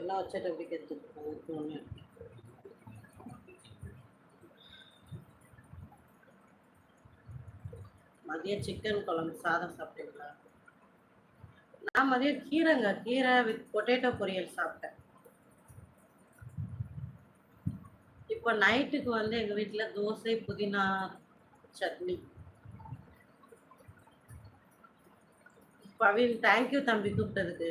எல்லாம் வச்சுட்டு அப்படி கெடுத்துட்டு ஒன்று மதியம் சிக்கன் குழம்பு சாதம் சாப்பிட்டீங்களா? நான் மதியம் கீரைங்க கீரை வித் பொட்டேட்டோ பொரியல் சாப்பிட்டேன். இப்போ நைட்டுக்கு வந்து எங்கள் வீட்டில் தோசை புதினா சட்னி. பவின் தேங்க்யூ தம்பி கூப்பிட்டதுக்கு.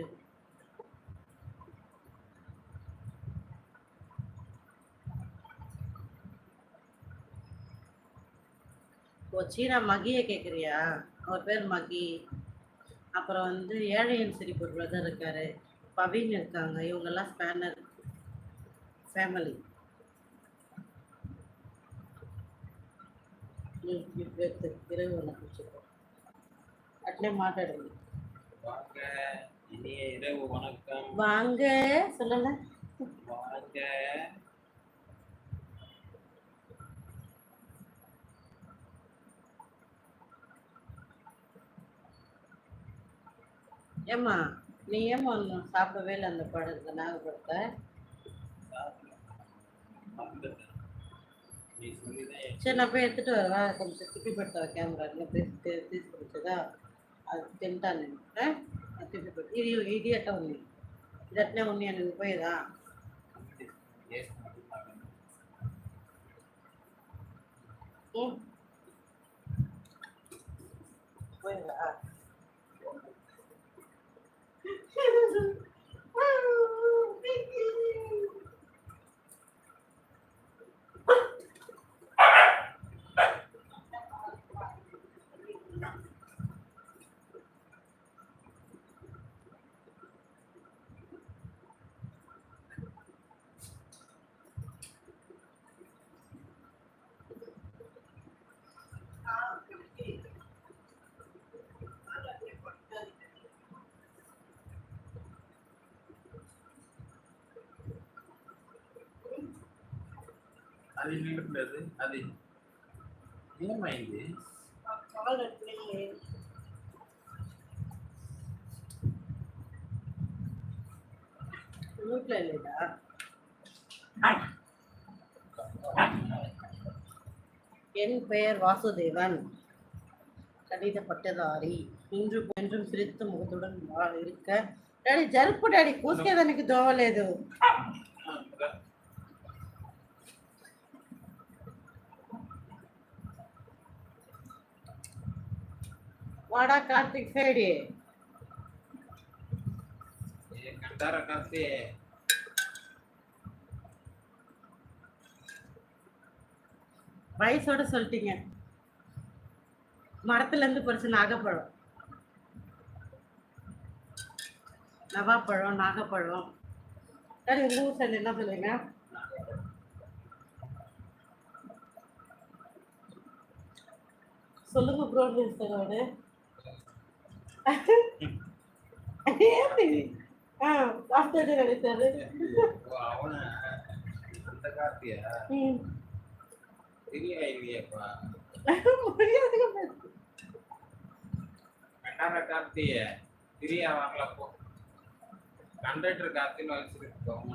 ஓ சீனா மகியை கேட்குறியா அவர் பேர் மகி. அப்புறம் வந்து ஏழையன் சிரிப்பு பிரதர் இருக்காரு. பவின் இருக்காங்க. இவங்கெல்லாம் ஸ்பேனர் ஃபேமிலி இரவு வணக்கம். அட்லே மாட்டாடுங்க வாங்க வணக்கம் வாங்க. ஏம்மா நீ ஏமா சாப்பிடவே இல்லை அந்த படத்தை நாகப்படத்தை சரி நான் போய் எடுத்துட்டு வரேன். கொஞ்சம் திப்பி படுத்த கேமரா தீர்த்து பிடிச்சதா? அது தின்ட்டான் திப்பி படுத்து இது இடியாட்டம் உண்மை இதாட்டினா உண்மை எனக்கு போயதா போயிடா Yes. పోయేదా అది నిండుకులేదు అది ఏమైంది కాల్ అట్లే నోట్లో లేదా என் பெயர் வாசுதேவன் கடித பட்டதாரி இன்று என்றும் சிரித்த முகத்துடன் வா- இருக்க డాడీ జరుపు డాడీ కూసుకేదానికి దోవలేదు வாடா கார்த்திக் சைடு. கட்டார கார்த்தி? வயசோட சொல்லிட்டீங்க. மரத்துல இருந்து பறிச்ச நாகப்பழம். நவாப்பழம் நாகப்பழம். சரி உங்க ஊர் சைடு என்ன சொல்லுங்க சொல்லுங்க ப்ரோ நியூஸ் ஆ ஆஃப்டர் நினைச்சாரு அவன அந்த கார்த்தியா ம் தெரிய இல்லையப்பா முடியாதுங்க பேசு. கண்டார கார்த்திய திரியா வரல போ கண்டக்டர் கார்த்தின்னு வச்சிருக்கோம்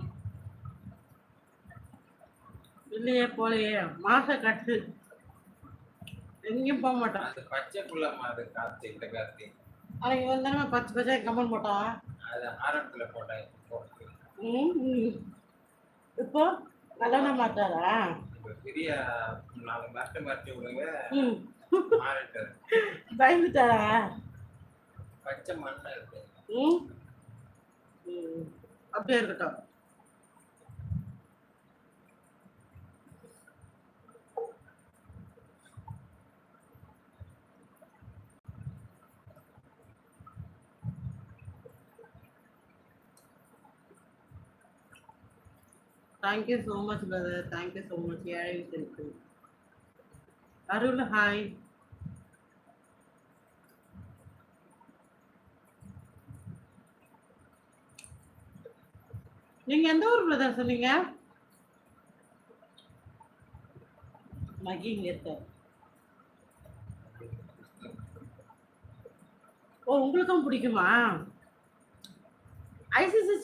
இல்லையே போலையே. மாச கட்டு. எங்கேயும் போக மாட்டான். அது பச்சை புள்ள மாதிரி கார்த்தி இந்த கார்த்தி அவங்க வந்தானே பச்சை பச்சை கமெண்ட் போட்டான் அது ஆரம்பத்துல போட்டேன். இப்போ கல்யாணம் மாட்டாரா பெரிய நாலு மரட்டை மரட்டி விடுங்க. மாறிட்டாரு. பயந்துட்டாரா? பச்சை மண்ணா இருக்கு. அப்படியே இருக்கட்டும். Thank you so much brother thank you so much ஏழை இருக்கு அருள் ஹாய் நீங்க எந்த ஊர் பிரதர் சொன்னீங்க? மகி இங்க இருக்க ஓ உங்களுக்கும் பிடிக்குமா? ஐசிசி